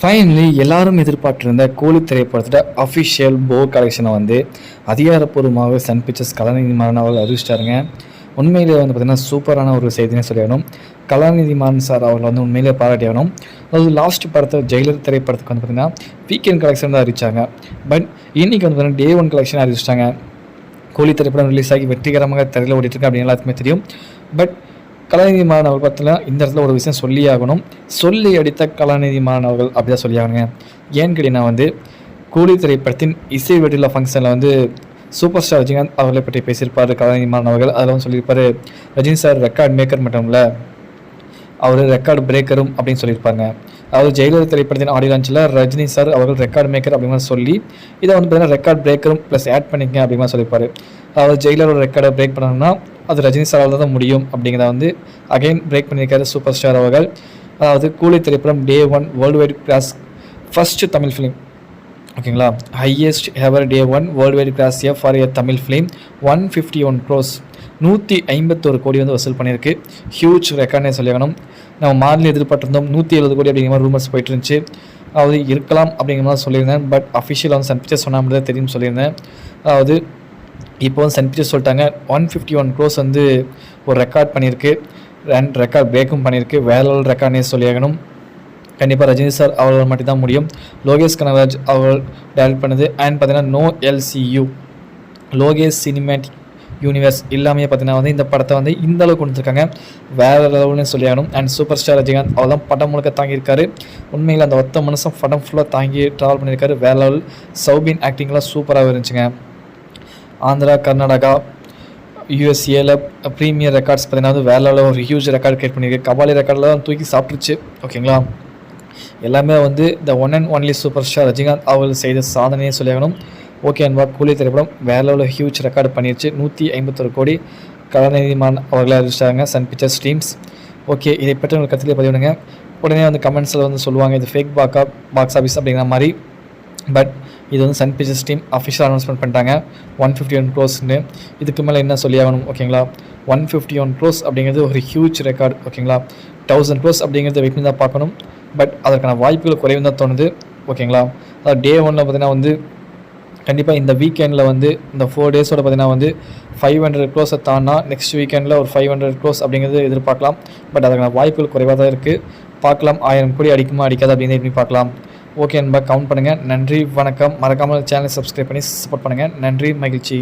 Finally எல்லாரும் எதிர்பார்த்துருந்த கோலி திரைப்படத்தோட official போ கலெக்ஷனை வந்து அதிகாரப்பூர்வமாக சன் பிக்சர்ஸ் கலாநிதி மாறன் அவர்கள் அறிவிச்சிட்டாருங்க. உண்மையிலே வந்து பார்த்திங்கன்னா சூப்பரான ஒரு செய்தினே சொல்லிடணும் கலாநிதி மாறன் சார் அவர்கள் வந்து உண்மையிலே பாராட்டி ஆகணும். அதாவது லாஸ்ட் படத்தை ஜெயிலர் திரைப்படத்துக்கு வந்து பார்த்திங்கன்னா வீக்கெண்ட் கலெக்ஷன் தான் அறிவிச்சாங்க. பட் இன்னைக்கு வந்து பார்த்தீங்கன்னா டே ஒன் கலெக்ஷன் அறிவிச்சிட்டாங்க. கோலி திரைப்படம் ரிலீஸ் ஆகி வெற்றிகரமாக திரையில் ஓடிட்டு அப்படின்னு எல்லாத்துக்குமே தெரியும். பட் கலாநிதி மாறன் அவர்கள் பார்த்தீங்கன்னா இந்த இடத்துல ஒரு விஷயம் சொல்லி ஆகணும். சொல்லி அடித்த கலாநிதி மாறன் அவர்கள் அப்படிதான் சொல்லி ஆகணுங்க. ஏன்னு கேட்டீங்கன்னா வந்து கூலி திரைப்படத்தின் இசை வெடில ஃபங்க்ஷனில் வந்து சூப்பர் ஸ்டார் ரஜினிகாந்த் அவர்களை பற்றி பேசியிருப்பார் கலாநிதி மாறன் அவர்கள் அதில் வந்து சொல்லியிருப்பார் ரஜினி சார் ரெக்கார்ட் மேக்கர் மட்டும் இல்லை அவர் ரெக்கார்டு பிரேக்கரும் அப்படின்னு சொல்லியிருப்பாங்க. அதாவது ஜெயலலிதா திரைப்படத்தின் ஆடியோ லான்ச்சில் ரஜினி சார் அவர்கள் ரெக்கார்டு மேக்கர் அப்படிங்கிற சொல்லி இதை வந்து பார்த்தீங்கன்னா ரெக்கார்ட் பிரேக்கரும் ப்ளஸ் ஆட் பண்ணிக்கங்க அப்படிங்கிற சொல்லியிருப்பாரு. அதாவது ஜெயிலரோட ரெக்கார்டை பிரேக் பண்ணணும்னா அது ரஜினி சாரால் தான் முடியும் அப்படிங்கிறத வந்து அகைன் பிரேக் பண்ணியிருக்காரு சூப்பர் ஸ்டார் அவர்கள். அதாவது கூலி திரைப்படம் day one world wide class first Tamil film ஓகேங்களா? Highest ever day one world wide class F for A Tamil film one fifty one crores நூற்றி ஐம்பத்தோரு கோடி வந்து வசூல் பண்ணியிருக்கு. ஹியூஜ் ரெக்கார்ட்னே சொல்லியாகணும் நம்ம மாநில எதிர்பார்த்துருந்தோம். நூற்றி எழுபது கோடி அப்படிங்கிற மாதிரி ரூமர்ஸ் போயிட்டு இருந்துச்சு அதாவது இருக்கலாம் அப்படிங்கிற மாதிரி சொல்லியிருந்தேன். பட் அஃபிஷியல் வந்து சன் பிக்சர்ஸ் சொன்னால் மட்டும் தான் தெரியும் சொல்லியிருந்தேன். அதாவது இப்போ வந்து சன் பிக்சர்ஸ் சொல்லிட்டாங்க. ஒன் ஃபிஃப்டி ஒன் க்ரோஸ் வந்து ஒரு ரெக்கார்ட் பண்ணியிருக்கு. ரெண்ட் ரெக்கார்ட் பிரேக்கும் பண்ணியிருக்கு. வேற லெவல் ரெக்கார்ட்னே சொல்லியாகணும் கண்டிப்பாக ரஜினி சார் அவர்கள் மட்டும்தான் முடியும். லோகேஷ் கனகராஜ் அவர்கள் டைரக்ட் பண்ணது அண்ட் பார்த்தீங்கன்னா no LCU Lokesh cinematic universe எல்லாமே பார்த்தீங்கன்னா வந்து இந்த படத்தை வந்து இந்த அளவுக்கு கொடுத்துருக்காங்க. வேற லெவல்னு சொல்லியாகணும். அண்ட் சூப்பர் ஸ்டார் ரஜினிகாந்த் அவர் தான் படம் முழுக்க தாங்கியிருக்காரு. உண்மையில் அந்த ஒத்த மனுஷன் படம் ஃபுல்லாக தாங்கி ட்ராவல் பண்ணியிருக்காரு. வேற லெவல் சௌபின் ஆக்டிங்லாம் சூப்பராக இருந்துச்சுங்க. ஆந்திரா கர்நாடகா யூஎஸ்ஏல ப்ரீமியர் ரெக்கார்ட்ஸ் பார்த்தீங்கன்னா வந்து வேற லெவலில் ஒரு ஹியூஜ் ரெக்கார்ட் கிரியேட் பண்ணியிருக்கு. கபாலி ரெக்கார்டில் தூக்கி சாப்பிட்ருச்சு ஓகேங்களா எல்லாமே வந்து the one and only super star Rajinikanth அவர்கள் செய்த சாதனையே சொல்லியாகணும். ஓகே அன்பா கூலி திரைப்படம் வேற லெவலில் ஹியூஜ் ரெக்கார்டு பண்ணிருச்சு. நூற்றி ஐம்பத்தொரு கோடி கலாநிதிமான் அவர்களே அறிவிச்சிட்டாங்க சன் பிக்சர்ஸ் டீம்ஸ் ஓகே இதை பற்றி உங்களுக்கு கருத்துலேயே பதிவிடுங்க உடனே வந்து கமெண்ட்ஸில் வந்து சொல்லுவாங்க இது ஃபேக் பாக்கா பாக்ஸ் ஆஃபீஸ் அப்படிங்கிற மாதிரி. பட் இது வந்து Sun Pictures team official announcement பண்ணிட்டாங்க. ஒன் ஃபிஃப்டி ஒன் க்ளோஸ்னு இதுக்கு மேலே என்ன சொல்லி ஆகணும் ஓகேங்களா? ஒன் ஃபிஃப்டி ஒன் க்ளோஸ் அப்படிங்கிறது ஒரு ஹியூஜ் ரெக்கார்டு ஓகேங்களா? தௌசண்ட் க்ளோஸ் அப்படிங்கிறத வெயிட் தான் பார்க்கணும். பட் அதற்கான வாய்ப்புகள் குறைவு தான் தோணுது. ஓகேங்களா அதாவது டே ஒன்னில் பார்த்தீங்கன்னா வந்து கண்டிப்பாக இந்த வீக்கெண்டில் வந்து இந்த ஃபோர் டேஸோட பார்த்தீங்கன்னா வந்து ஃபைவ் ஹண்ட்ரட் க்ளோஸை தானா நெக்ஸ்ட் வீக்கெண்டில் ஒரு ஃபைவ் ஹண்ட்ரட் க்ளோஸ் அப்படிங்கிறது எதிர்பார்க்கலாம். பட் அதுக்கான வாய்ப்புகள் குறைவாக தான் இருக்குது பார்க்கலாம் ஆயிரம் கோடி அடிக்குமா அடிக்காது அப்படின்னு எப்படி பார்க்கலாம். ஓகே நண்பா கவுண்ட் பண்ணுங்கள் நன்றி வணக்கம். மறக்காமல் சேனலை சப்ஸ்கிரைப் பண்ணி சப்போர்ட் பண்ணுங்கள் நன்றி மகிழ்ச்சி.